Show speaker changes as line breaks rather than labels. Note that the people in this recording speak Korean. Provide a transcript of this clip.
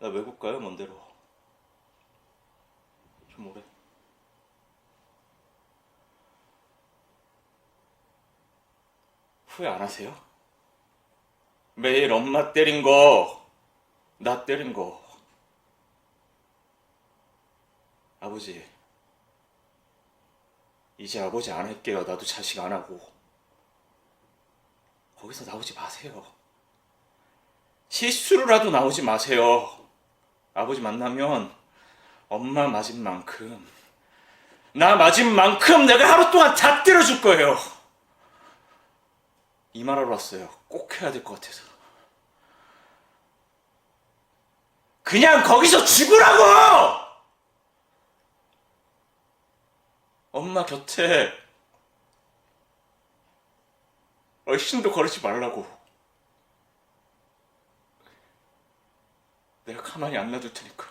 나 외국 가요, 먼데로. 좀 오래. 후회 안 하세요? 매일 엄마 때린 거, 나 때린 거. 아버지, 이제 아버지 안 할게요. 나도 자식 안 하고. 거기서 나오지 마세요. 실수로라도 나오지 마세요. 아버지 만나면 엄마 맞은 만큼, 나 맞은 만큼 내가 하루 동안 다 때려줄 거예요. 이 말하러 왔어요. 꼭 해야 될 것 같아서. 그냥 거기서 죽으라고! 엄마 곁에 얼씬도 거르지 말라고. 내가 가만히 안 놔둘 테니까.